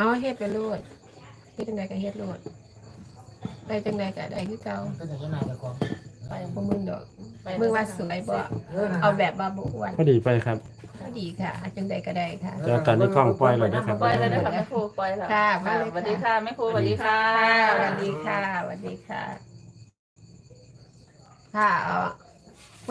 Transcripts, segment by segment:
เอาเฮ็ดไปโลดเฮ็ดจังไดก็เฮ็ดโลดได้จังไดก็ได้คือเก่าก็จะนายจะของไปบ่มึงดอกมึงว่าสวยบ่เอาแบบว่าบ่อ้วนพอดีไปครับ ก็ดีค่ะเอาจังไดก็ได้ค่ะเจอกันในกล้องปล่อยเลยนะครับ ปล่อยเลยนะคะแม่ครูปล่อยแล้วค่ะมาเลยสวัสดีค่ะแม่ครูสวัสดีค่ะ ค่ะสวัสดีค่ะสวัสดีค่ะ ค่ะเอ่อ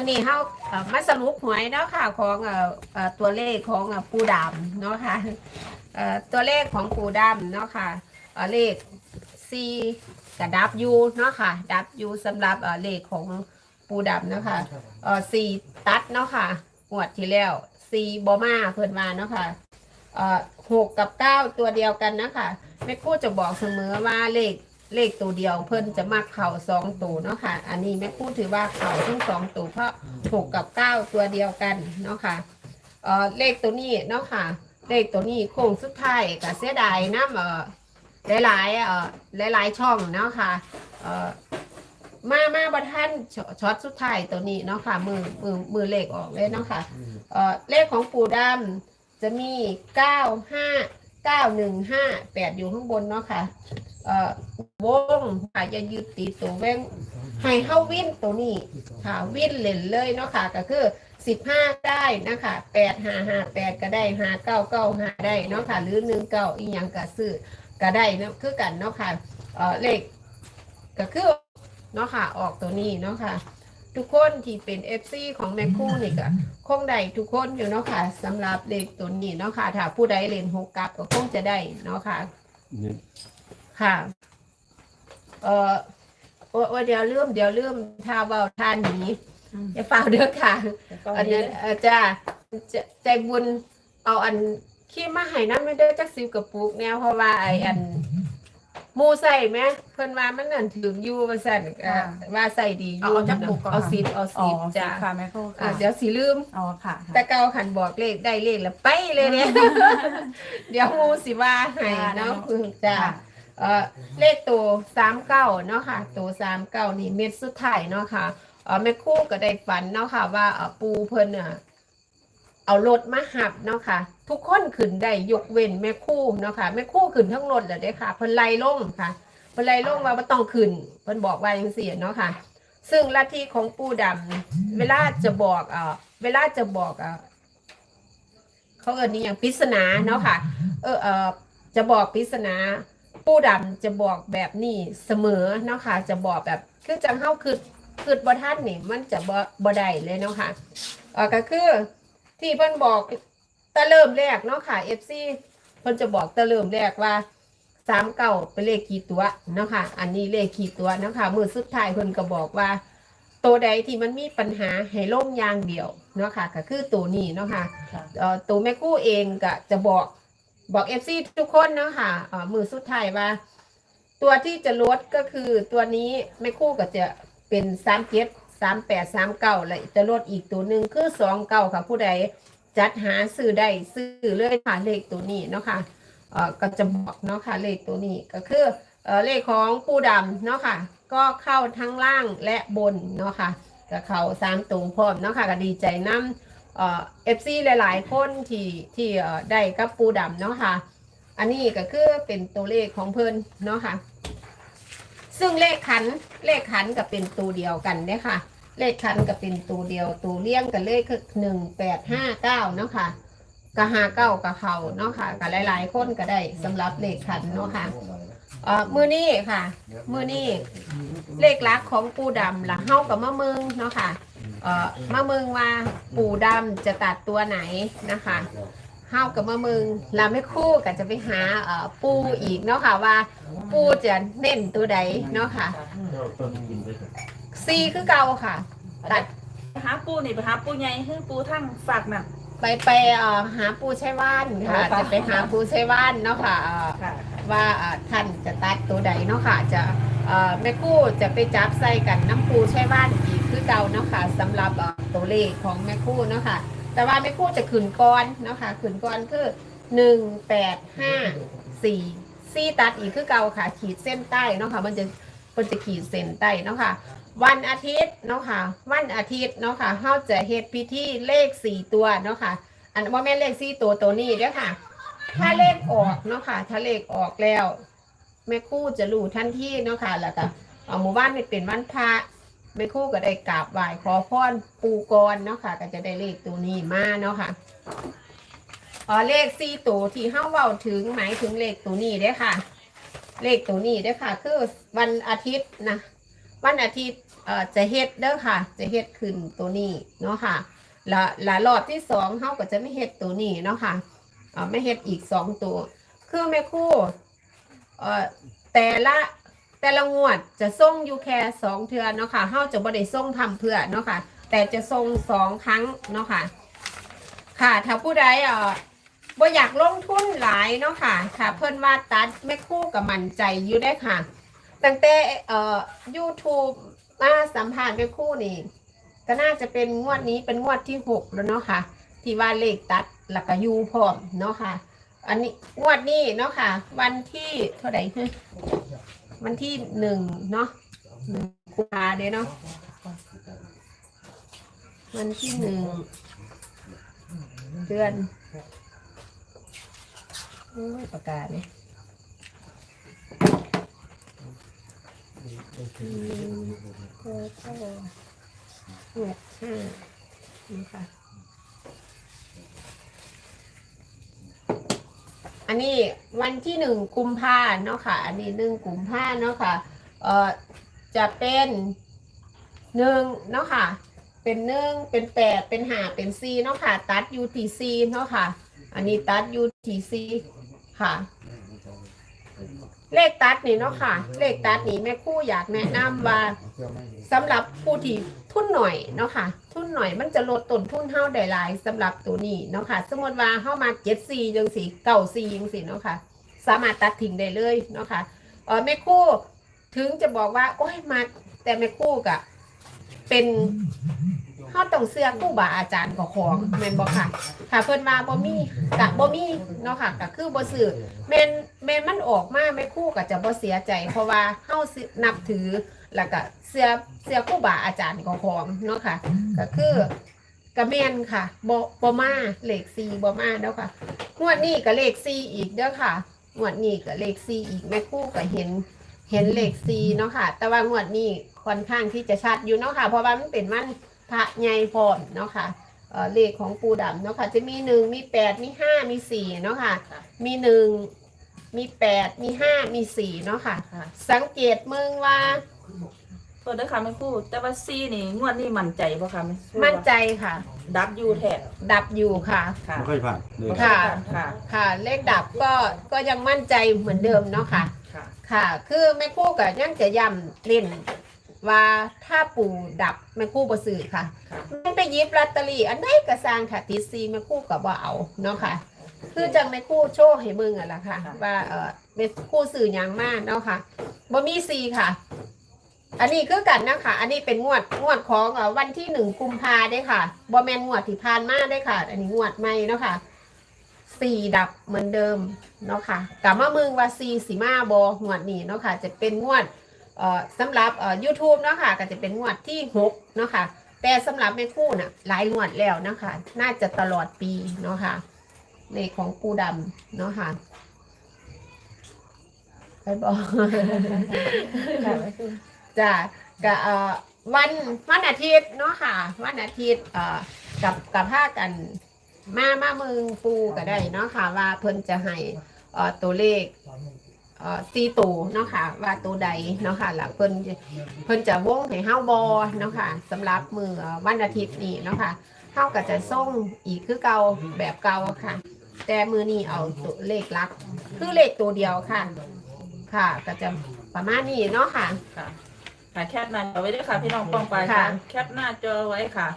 วันนี้เฮาเอ่อมาสรุปหวยเนาะค่ะของเอ่อเอ่อตัวเลขของเอ่อปูดำเนาะค่ะเอ่อตัวเลขของปูดำเนาะค่ะเอ่อเลข C กับดับยูเนาะค่ะดับยูสำหรับเอ่อเลขของปูดำเนาะค่ะเอ่อ C ตัดเนาะค่ะงวดที่แล้ว C บอมาเพิ่นมาเนาะค่ะเอ่อหกกับเก้าตัวเดียวกันนะคะแม่ครู่จะบอกเสมอว่าเลข เลขตัวเดียวเพิ่นจะมักเข่าสองตัวเนาะค่ะ อันนี้แม่พูดถือว่าเข่าทั้งสองตัวเพราะหกกับเก้าตัวเดียวกันเนาะค่ะเออเลขตัวนี้เนาะค่ะ เลขตัวนี้โค้งสุดท้ายกับเสียดายน้ำเออหลายๆเออหลายๆช่องเนาะค่ะเอ่อมามาบัท่านชช็อตสุดท้ายตัวนี้เนาะค่ะ มือมือมือเลขออกเลยเนาะค่ะเออเลขของปู่ดำจะมีเก้าห้าเก้าหนึ่งห้าแปดอยู่ข้างบนเนาะค่ะเอ่อ วงค่ะจะยึดติดตัวแว่งให้เข้าวิ่นตัวนี้ค่ะวิ่นเล่นเลยเนาะค่ะ ก็คือสิบห้าได้นะคะแปดห้าห้าแปดก็ได้ห้าเก้าเก้าห้าได้เนาะค่ะ หรือหนึ่งเก้าอีหยังก็ซื้อก็ได้เนาะคือกันเนาะค่ะเออเลขก็คือเนาะค่ะออกตัวนี้เนาะค่ะ ทุกคนที่เป็น FC ของแมคคู่นี่ก็คงได้ทุกคนอยู่เนาะค่ะสำหรับเลขตัวนี้เนาะค่ะถ้าผู้ใดเล่นหกกลับก็คงจะได้เนาะค่ะ ค่ะ เอ่อโอ้โอ้เดี๋ยวลืมเดี๋ยวลืมท่าเบาท่าหนีอย่าฝ่าเด้อค่ะ อันนี้เอ่อจ้าจะใจบุญเอาอันขี้มาให้น้ำไม่ได้อจักสิวกับปุกแนวเพราะว่าไออันหมูใส่ไหมเพิ่นว่ามันนั่นถึงอยู่ว่าสั่นเอ่อว่าใส่ดีอยู่เอาจักปุกก่อนเอาซีดเอาอ๋อซีดจ้าจ้าค่ะแม่ครูอะค่ะเดี๋ยวสิลืมอ๋อค่ะ แต่เก่าขันบอกเลขได้เลขแล้วไปเลยเนี่ยเดี๋ยวงูสิว่าให้เนาะคือจ้าค่ะ เอ่อเลขตัวสามเก้าเนาะค่ะตัวสามเก้านี่เม็ดสุดท้ายเนาะค่ะเอ่อแม่คู่ก็ได้ฝันเนาะค่ะ ว่าเอ่อปูเพิ่นอะเอารถมาหับเนาะค่ะ ทุกคนขึ้นได้ยกเว้นแม่คู่เนาะค่ะแม่คู่ขึ้นทั้งรถเลยเด้อค่ะเพิ่นไล่ลงค่ะเพิ่นไล่ลงว่าบ่ต้องขึ้นเพิ่นบอกว่าย่างซี่เนาะค่ะ ซึ่งลัทธิของปูดำเวลาจะบอกเอ่อเวลาจะบอกเอ่อเขาเอิ้นนี่อย่างปริศนาเนาะค่ะ เออเออจะบอกปริศนา ปูดำจะบอกแบบนี้เสมอเนาะค่ะจะบอกแบบคือจังเฮาคือคือบ่ท่านนี่มันจะบ่บ่ได้เลยเนาะค่ะเออก็คือที่เพิ่นบอกแตะเริ่มแรกเนาะค่ะ FC เพิ่นจะบอกแตะเริ่มแรกว่าสามเก้าเป็นเลขกี่ตัวเนาะค่ะอันนี้เลขกี่ตัวเนาะค่ะมือสุดท้ายเพิ่นก็บอกว่าตัวใดที่มันมีปัญหาให้ล่มอย่างเดียวเนาะค่ะก็คือตัวนี้เนาะค่ะค่ะเอ่อตัวแม่กู้เองก็จะบอก บอกเอฟซีทุกคนเนาะค่ะมือสุดท้ายว่า ตัวที่จะลดก็คือตัวนี้แม่คู่ก็จะเป็นสามเจ็ดสามแปดสามเก้าและจะลดอีกตัวหนึ่งคือสองเก้าค่ะ ผู้ใดจัดหาซื้อได้ซื้อเลยค่ะเลขตัวนี้เนาะค่ะเอ่อก็จะบอกเนาะค่ะเลขตัวนี้ก็คือเอ่อเลขของปูดำเนาะค่ะ ก็เข้าทั้งล่างและบนเนาะค่ะก็เข้าสามตรงพร้อมเนาะค่ะก็ดีใจน้ำ เอฟซีหลาย ๆ คนที่ที่ได้กับปูดำเนาะค่ะ อันนี้ก็คือเป็นตัวเลขของเพิ่นเนาะค่ะ ซึ่งเลขขันเลขขันก็เป็นตัวเดียวกันเนี่ยค่ะ เลขขันก็เป็นตัวเดียวตัวเลี้ยงกันเลขคือหนึ่งแปดห้าเก้าเนาะค่ะกะหาเก้ากับเขาเนาะค่ะกับหลาย ๆ คนก็ได้สำหรับเลขขันเนาะค่ะเออมือนี้ค่ะ มือนี้เลขลักของปูดำละเฮากับมะมึงเนาะค่ะ เอ่อมะมึงว่าปู่ดำจะตัดตัวไหนนะคะเฮากับมะมึงลาไม่คู่ก็จะไปหาเอ่อปูอีกเนาะค่ะว่า ปูจะเน้นตัวใดเนาะค่ะซีคือเก่าค่ะ ตัดไปหาปูนี่ไปหาปูใหญ่คือปูทั้งฝากน่ะ ไปไปเอ่อหาปูใช้ว่านค่ะค่ะจะไปหาปูใช้ว่านเนาะค่ะเอ่อ ค่ะ ว่าเอ่อท่านจะตัดตัวใดเนาะค่ะ จะเอ่อแม่คู่จะไปจับใส่กันน้ำปูใช้ว่านอีก คือเก่าเนาะค่ะสำหรับตัวเลขของแม่คู่เนาะค่ะ แต่ว่าแม่คู่จะขืนก้อนเนาะค่ะขืนก้อนคือหนึ่งแปดห้าสี่ซี่ตัดอีกคือเก่าค่ะ ขีดเส้นใต้เนาะค่ะมันจะมันจะขีดเส้นใต้เนาะค่ะ วันอาทิตย์เนาะค่ะ วันอาทิตย์เนาะค่ะเฮาจะเฮ็ดพิธีเลขสี่ตัวเนาะค่ะ อันว่าแม่เลขสี่ตัวตัวนี้เด้อค่ะ ถ้าเลขออกเนาะค่ะ ถ้าเลขออกแล้ว แม่คู่จะรู้ทันทีเนาะค่ะแล้วก็หมู่บ้านเป็นวันพระ แม่ครู่ก็ได้กราบไหว้ขอพรปูกรเนาะค่ะ ก็จะได้เลขตัวนี้มาเนาะค่ะอ๋อเลขสี่ตัวที่เฮาเว้าถึงหมายถึงเลขตัวนี้เด้อค่ะ เลขตัวนี้เด้อค่ะ คือวันอาทิตย์นะ วันอาทิตย์เอ่อจะเฮ็ดเด้อค่ะ จะเฮ็ดขึ้นตัวนี้เนาะค่ะและและรอบที่สองเขาก็จะไม่เฮ็ดตัวนี้เนาะค่ะเอ่อไม่เฮ็ดอีกสองตัว คือแม่ครู่เอ่อแต่ละ แต่ละงวดจะส่งอยู่แค่สองเทือเนาะค่ะเขาจะบ่ได้ส่งทำเพื่อเนาะค่ะ แต่จะส่งสองครั้งเนาะค่ะ ค่ะ ถ้าผู้ใดเอ่อบ่อยากลงทุนหลายเนาะค่ะ ค่ะ เพิ่นว่าตัดแม่คู่กับมั่นใจอยู่ได้ค่ะ ตั้งแต่เอ่อ YouTube มาสัมภาษณ์แม่คู่นี่ก็น่าจะเป็นงวดนี้เป็นงวดที่หกแล้วเนาะค่ะ ที่ว่าเลขตัดหลักยูพร้อมเนาะค่ะ อันนี้งวดนี้เนาะค่ะ วันที่เท่าไหร่คือ วันที่หนึ่งเนาะหนึ่งกุมภาเด้เนาะวันที่หนึ่งเดือนอ้ยประกาศเลยอืมเออเออหกห้านะคะ อันนี้วันที่หนึ่งกุมภาเนาะค่ะ อันนี้หนึ่งกุมภาเนาะค่ะ เอ่อจะเป็นหนึ่งเนาะค่ะ เป็นหนึ่งเป็นแปดเป็นห้าเป็นสี่เนาะค่ะ ตัด UTC เนาะค่ะ อันนี้ตัด UTC ค่ะ เลขตัดนี่เนาะค่ะ เลขตัดนี่แม่คู่อยากแนะนำว่าสำหรับผู้ที่ทุนหน่อยเนาะค่ะ ทุนหน่อยมันจะลดต้นทุนเฮาได้หลายสำหรับตัวนี้เนาะค่ะ สมมติว่าเฮามา7 4จังสี่เก่า4จังสี่เนาะค่ะ สามารถตัดทิ้งได้เลยเนาะค่ะเออแม่คู่ถึงจะบอกว่า โอ้ยมาแต่แม่คู่กะเป็นเฮาต้องเสื้อคู่บาอาจารย์ของของแม่นบ่ค่ะ ค่ะเพิ่นมาบ่มีกะบ่มีเนาะค่ะก็คือบ่ซื้อแม่นแม่นมันออกมาแม่คู่ก็จะบ่เสียใจ เพราะว่าเฮาสินับถือ แล้วก็เสียเสียคู่บาอาจารย์ของของเนาะค่ะ ก็คือกระเมนค่ะบอบมาเลขซีบอมาเด้อค่ะงวดนี้ก็เลขซีอีกเด้อค่ะงวดนี้ก็เลขซีอีกแม่คู่ก็เห็นเห็นเลขซีเนาะค่ะ แต่ว่างวดนี้ค่อนข้างที่จะชัดอยู่เนาะค่ะ เพราะว่ามันเป็นวันพระใหญ่พร้อมเนาะค่ะเออเลขของปูดำเนาะค่ะ จะมีหนึ่งมีแปดมีห้ามีสี่เนาะค่ะ มีหนึ่งมีแปดมีห้ามีสี่เนาะค่ะค่ะสังเกตเมืองว่า โทษด้วยค่ะแม่ครู่ แต่ว่าซีนี่งวดนี้มั่นใจป่ะคะแม่ครู่มั่นใจค่ะ ดับยูแทบดับอยู่ค่ะ ค่ะไม่ค่อยผ่านเลยค่ะ ค่ะ ค่ะ เลขดับก็ก็ยังมั่นใจเหมือนเดิมเนาะค่ะ ค่ะ ค่ะ คือแม่ครู่กับยังจะย้ำเล่นว่าถ้าปู่ดับแม่ครู่บ่ซื้อค่ะค่ะไม่ไปหยิบลอตเตอรี่อันใดก็สร้างค่ะติดซีแม่ครู่กับว่าเอาเนาะค่ะ คือจังแม่ครู่โชว์ให้เบิ่งอะล่ะ ค่ะ ว่าเออแม่ครู่ซื้อหยังมากเนาะค่ะบ่มีซีค่ะ อันนี้คือกันนะคะ อันนี้เป็นงวดงวดของเอ่อวันที่หนึ่งกุมภาได้ค่ะบอแมนงวดที่ผ่านมาได้ค่ะ อันนี้งวดใหม่เนาะค่ะสี่ดับเหมือนเดิมเนาะค่ะกลับมาเมืองว่าซีสีมาบองวดนี้เนาะค่ะ จะเป็นงวดเอ่อสำหรับเอ่อยูทูบเนาะค่ะ ก็จะเป็นงวดที่หกเนาะค่ะ แต่สำหรับแม่คู่น่ะหลายงวดแล้วเนาะค่ะน่าจะตลอดปีเนาะค่ะเลขของปูดำเนาะค่ะไปบอกค่ะแม่ครู่ จ้ะกับเอ่อวันวันอาทิตย์เนาะค่ะ วันอาทิตย์เอ่อกับกับภากันมามาเมืองปูก็ได้เนาะค่ะ ว่าเพิ่นจะให้เอ่อตัวเลขเอ่อซีตูเนาะค่ะ ว่าตัวใดเนาะค่ะแล้วเพิ่นเพิ่นจะวงให้เฮาบอเนาะค่ะสำหรับมือวันอาทิตย์นี้เนาะค่ะเฮาก็จะส่งอีกคือเก่าแบบเก่าค่ะ แต่มือนี้เอาตัวเลขลัก คือเลขตัวเดียวค่ะ ค่ะก็จะประมาณนี้เนาะค่ะ ค่ะค่ะแคปหน้าจอไว้ด้วยค่ะ พี่น้องป้องไปค่ะ ค่ะ แคปหน้าจอไว้ค่ะ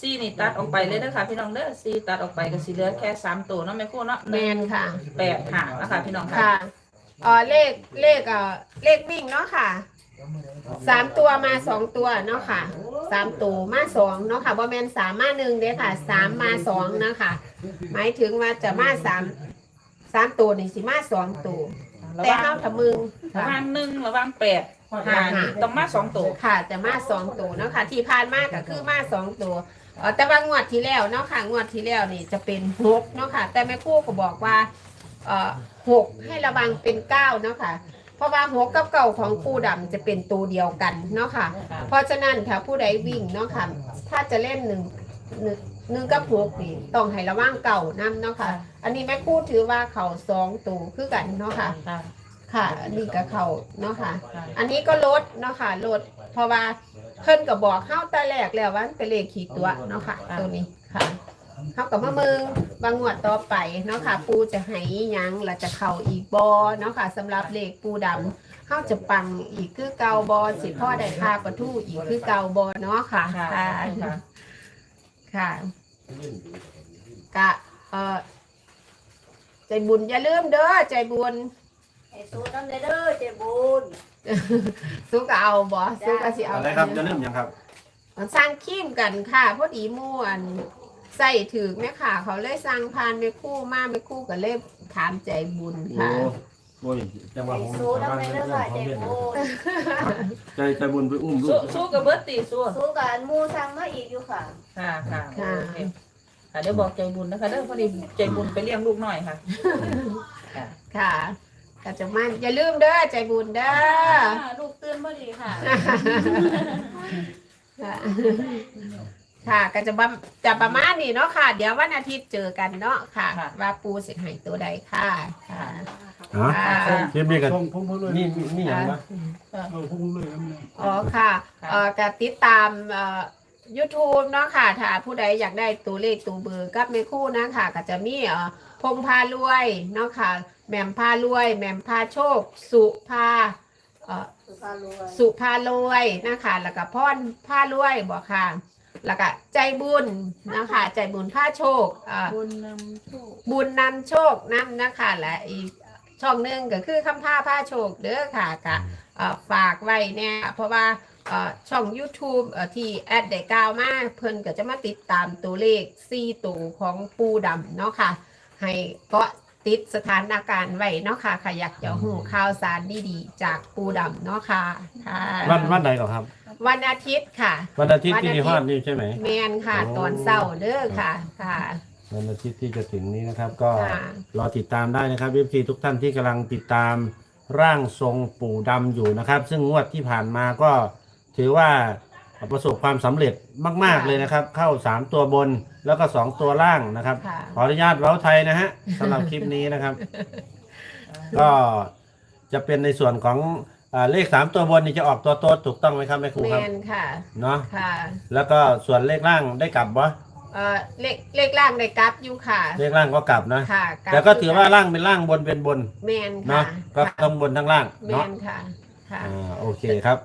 ซีนี่ตัดออกไปเลยนะคะพี่น้องเด้อซีตัดออกไปก็สีเหลือแค่สามตัวเนาะแม่ครู่เนาะแมนค่ะ แปดหางนะคะพี่น้องค่ะค่ะเออเลขเลขเออเลขวิ่งเนาะค่ะสามตัวมาสองตัวเนาะค่ะสามตัวมาสองเนาะค่ะบอแมนสามมาหนึ่งเด้อค่ะสามมาสองเนาะค่ะหมายถึงว่าจะมาสามสามตัวนี่สิมาสองตัวระแต่วัห้างทำมึงระค่ะวังหนึ่งระวังแปดค่ะ หางนี่ต้องมาสองตัว ค่ะจะมาสองตัวเนาะค่ะ ที่ผ่านมาก็คือมาสองตัวเอ่อแต่ว่างวดที่แล้วเนาะค่ะงวดที่แล้วนี่จะเป็นหกเนาะค่ะ แต่แม่ครู่ก็บอกว่าเอ่อหกให้ระวังเป็นเก้าเนาะค่ะ เพราะว่าหกกับเก่าของปูดำจะเป็นตัวเดียวกันเนาะค่ะค่ะ เพราะฉะนั้นค่ะผู้ใดวิ่งเนาะค่ะ ถ้าจะเล่นหนึ่งหนึ่งหนึ่งกับหกนี่ต้องให้ระวังเก่านํเนาะค่ะ อันนี้แม่ครู่ถือว่าเขาสองตัวคือกันเนาะค่ะ ค่ะ ค่ะอันนี้ก็เขาเนาะค่ะ ค่ะ อันนี้ก็ลดเนาะค่ะลดเพราะว่าเพิ่นก็บอกเข้าแต่แรกแล้วว่ามันเป็นเลขขีดตัวเนาะค่ะ ตัวนี้ค่ะเขากับมาเมืองบางงวดต่อไปเนาะค่ะ ปูจะให้อิหยังและจะเข้าอีกบอเนาะค่ะสำหรับเลขปูดำเขาจะปังอีกคือเกาบอสิพ่อได้ค่าประทู่อีกคือเกาบอเนาะค่ะค่ะค่ะค่ะ ค่ะ กะเออใจบุญอย่าลืมเด้อใจบุญ ไอ้สูตรนั่นเด้อเจ้าบุญสู้ก็เอาบอสู้ก็สิเอาอะไรครับจะเริ่มยังครับสร้างคีมกันค่ะพอดีหม่วนใส่ถือแม่ค่ะ เขาเลยสร้างพานไปคู่มาไปคู่ก็เลยถามใจบุญโอ้ค่ะ โอ้ยจังหวะไอ้ผมสูตรนั่นเด้อเจ้าบุญใจใจบุญไปอุ้มลูสู้กสู้กับเบิร์ตตีสู้สูตรกันมูสั่งมาอีกอยู่ค่ะค่ะค่ะค่ะโอเคค่ะเดี๋ยวบอกใจบุญนะคะเด้อพอดีใจบุญไปเลี้ยงลูกหน่อยค่ะค่ะค่ะ ก็จะมันอย่าลืมเด้อใจบุญเด้อลูกตื่นพอดีค่ะ ค่ะค่ะก็จะประจะประมาณนี้เนาะค่ะ เดี๋ยววันอาทิตย์เจอกันเนาะค่ะ ค่ะ ว่าปูสิให้ตัวใดค่ะค่ะฮะค่ะเรียบเรียกันส่งผมเลยนี่นี่ยังวะ เอาผมเลยครับเนี่ย อ๋อค่ะค่ะเอ่อก็ติดตามเอ่อ YouTube เนาะค่ะ ถ้าผู้ใดอยากได้ตัวเลขตัวเบอร์กับแม่คู่นะค่ะก็จะมีเอ่อพงพารวยเนาะค่ะ แหม่มพารวย แหม่มพาโชค สุพาเอ่อ สุภาพรวยสุพารวยนะคะแล้วก็พรพารวยบอกค่ะแล้วก็ใจบุญนะคะ ใจบุญพาโชคเอ่อบุญนำโชคบุญนำโชคนํนะคะ และอีกช่องหนึ่งก็คือคำผ้าผ้าโชคเด้อค่ะกะเอ่อฝากไว้เนี่ยเพราะว่าเอ่อช่อง YouTube เอ่อที่แอดได้กล่าวมาเพิ่นก็จะมาติดตามตัวเลข4ตัวของปูดำเนาะค่ะ ให้เกาะ ติดสถานการณ์ไว้เนาะค่ะค่ะอยากจะหูข่าวสารดีๆจากปูดำเนาะค่ะค่ะวันวันไหนก่อนครับ วันอาทิตย์ค่ะ วันอาทิตย์ที่นิฮอดนี่ใช่ไหม แมนค่ะ โอ้ ตอนเศร้าเด้อค่ะค่ะ วันอาทิตย์ที่จะถึงนี้นะครับ ก็ค่ะ รอติดตามได้นะครับเอฟซีทุกท่านที่กำลังติดตามร่างทรงปู่ดำอยู่นะครับ ซึ่งงวดที่ผ่านมาก็ถือว่า ประสบความสำเร็จมาก ๆ เลยนะครับ เข้า 3 ตัวบนแล้วก็ 2 ตัวล่างนะครับ ค่ะ ขออนุญาตเว้าไทยนะฮะสำหรับคลิปนี้นะครับ ก็จะเป็นในส่วนของอ่าเลข 3 ตัวบนนี่จะออกตัวโต๊ดถูกต้องไหมครับแม่ครูแมครับนค่ะเนาะค่ะแล้วก็ส่วนเลขล่างได้กลับบ่เอ่อเลขเลขล่างในกราฟอยู่ค่ะ เลขล่างก็กลับนะค่ะแต่ก็ถือว่าล่างเป็นล่างบนเป็นบนแมนค่ะเนาะก็ค่ะทั้งบนทั้งล่างแมเนาะนค่ะค่ะ อ่าโอเคครับ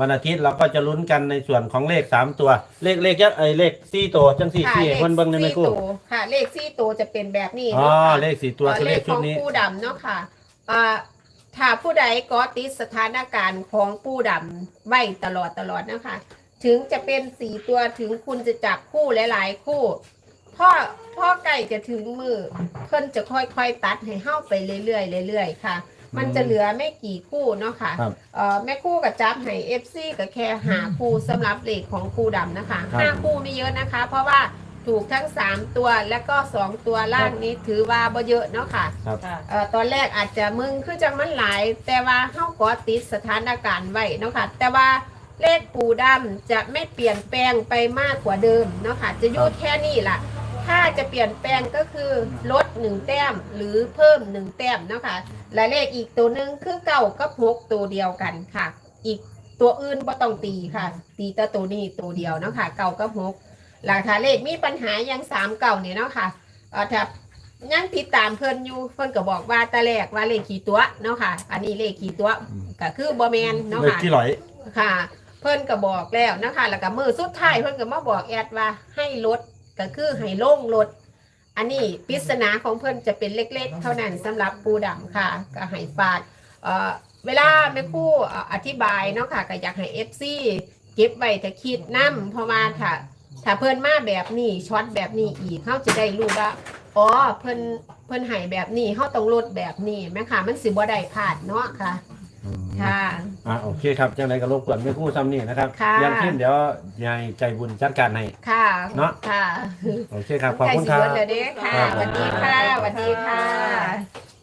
วันอาทิตย์เราก็จะลุ้นกันในส่วนของเลขสามตัว เลขเลขเยอะไอยเลขสี่ตัวจังสี่ค่ะสี่เลขคนเบิ้งได้ไหมสี่ครู่ตัวค่ะ เลขสี่ตัวจะเป็นแบบนี้อ๋อ เนาะค่ะเลขสี่ตัวเอ่อคือเลเลขขขชุอดงนี้ผู้ดำเนาะค่ะเอ่อถ้าผู้ใดก็ติดสถานการณ์ของผู้ดำไว้ตลอดตลอดนะคะ ถึงจะเป็นสี่ตัวถึงคุณจะจับคู่หลายๆคู่พ่อพ่อไก่จะถึงมือเพิ่นจะค่อยๆตัดให้เข้าไปเรื่อยๆเรื่อยๆค่ะ มันจะเหลือไม่กี่คู่เนาะค่ะครับเอ่อแม่คู่กับจับให้เอฟซีกับแค่หาคู่สำหรับเลขของคู่ดำนะคะครับ ห้าคู่ไม่เยอะนะคะ เพราะว่าถูกทั้ง3ตัวและก็2ตัวล่างนี้ถือว่าบ่เยอะเนาะค่ะ ครับ ค่ะ เอ่อตอนแรกอาจจะมึงคือจังมันหลาย แต่ว่าเฮาก็ติดสถานการณ์ไว้เนาะค่ะแต่ว่าเลขปูดำจะไม่เปลี่ยนแปลงไปมากกว่าเดิมเนาะค่ะจะอยู่แค่นี้ล่ะ ถ้าจะเปลี่ยนแปลงก็คือลดหนึ่งแต้มหรือเพิ่มหนึ่งแต้มเนาะค่ะ และเลขอีกตัวหนึ่งคือเก่ากับหกตัวเดียวกันค่ะ อีกตัวอื่นบ่ต้องตีค่ะ ตีแต่ตัวนี้ตัวเดียวเนาะค่ะเก่ากับหกหลักฐานเลขมีปัญหาอย่างสามเก่าเนี่ยเนาะค่ะเอ่อถ้ายังติดตามเพิ่นอยู่เพิ่นก็บอกว่าตะแรกว่าเลขขี่ตัวเนาะค่ะ อันนี้เลขขี่ตัวก็คือบอแมนเนาะเลขค่ะ ที่หลอย ค่ะ เพิ่นก็บอกแล้วนะคะ แล้วก็มือสุดท้ายเพิ่นก็มาบอกแอดว่าให้ลดก็คือให้ลงลด อันนี้ปริศนาของเพิ่นจะเป็นเล็กๆ เท่านั้นสำหรับปูดำค่ะก็ให้ฝากเอ่อเวลาแม่ครู่เอ่ออธิบายเนาะค่ะก็อยากให้ FC เก็บไว้ถ้าคิดนํเพราะว่าถ้าถ้าเพิ่นมาแบบนี้ช็อตแบบนี้อีกเขาจะได้รู้ว่าอ๋อเพิ่นเพิ่นให้แบบนี้เขาต้องลดแบบนี้แม่ค่ะ มันสิบ่ได้พลาดเนาะค่ะ อืมค่ะ อ่าโอเคครับจังไรก็รบกวนไม่คู่ซ้ำนี่นะครับค่ะ ยังขึ้นเดี๋ยวยายใจบุญจัดการให้ ค่ะเนาะ ค่ะโอเคครับขอบคุณครัใกล้บสิเบิดแล้วเด้อค่ะครับสวัสดีค่ะสวัสดีค่ะ